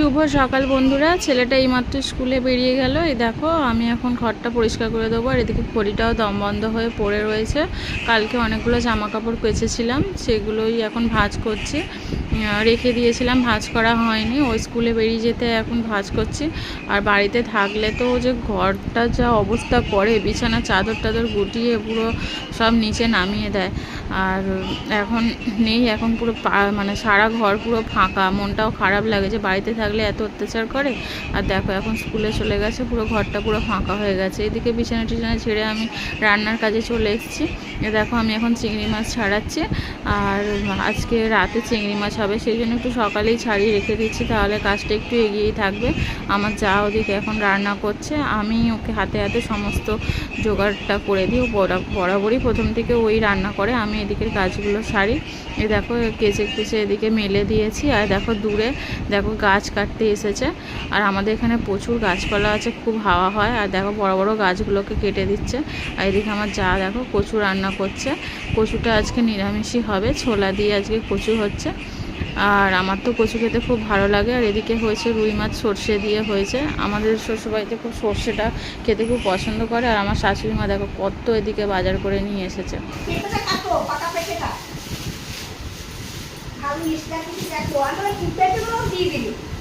শুভ সকাল বন্ধুরা, ছেলেটা এইমাত্র স্কুলে বেরিয়ে গেল। এই দেখো, আমি এখন ঘরটা পরিষ্কার করে দেবো, আর এদিকে খড়িটাও দম বন্ধ হয়ে পড়ে রয়েছে। কালকে অনেকগুলো জামা কাপড় কেচেছিলাম সেগুলোই এখন ভাঁজ করছি। রেখে দিয়েছিলাম, ভাঁজ করা হয়নি। ওই স্কুলে বেরিয়ে যেতে এখন ভাঁজ করছি। আর বাড়িতে থাকলে তো যে ঘরটা যা অবস্থা করে, বিছানা, চাদর টাদর গুটিয়ে পুরো সব নিচে নামিয়ে দেয়। আর এখন নেই, এখন পুরো মানে সারা ঘর পুরো ফাঁকা, মনটাও খারাপ লাগে যে বাড়িতে থাকলে এত অত্যাচার করে? আর দেখো এখন স্কুলে চলে গেছে, পুরো ঘরটা পুরো ফাঁকা হয়ে গেছে। এদিকে বিছানা টিছানা ছেড়ে আমি রান্নার কাজে চলে এসেছি। দেখো আমি এখন চিংড়ি মাছ ছাড়াচ্ছি। আর আজকে রাতে চিংড়ি মাছ হবে, সেই জন্য একটু সকালেই ছাড়িয়ে রেখে দিচ্ছি, তাহলে কাজটা একটু এগিয়েই থাকবে। আমার যা ওদিকে এখন রান্না করছে, আমি ওকে হাতে হাতে সমস্ত জোগাড়টা করে দিই। ও বরা- বরাবরই প্রথম থেকে ওই রান্না করে, আমি এদিকের কাজগুলো সারি। এ দেখো কেচে কেচে এদিকে মেলে দিয়েছি। আর দেখো দূরে, দেখো গাছ কাটতে এসেছে। আর আমাদের এখানে প্রচুর গাছপালা আছে, খুব হাওয়া হয়। আর দেখো, বড় বড় গাছগুলোকে কেটে দিচ্ছে। আর এদিকে আমার যা দেখো, কচু রান্না করছে। কচুটা আজকে নিরামিষই হবে। ছোলা দিয়ে আজকে কচু হচ্ছে। আর আমার তো কচু খেতে খুব ভালো লাগে। আর এদিকে হয়েছে রুই মাছ, সর্ষে দিয়ে হয়েছে। আমাদের শ্বশুরবাড়িতে খুব সর্ষেটা খেতে খুব পছন্দ করে। আর আমার শাশুড়ি মা দেখো, কত এদিকে বাজার করে নিয়ে এসেছে। দিয়ে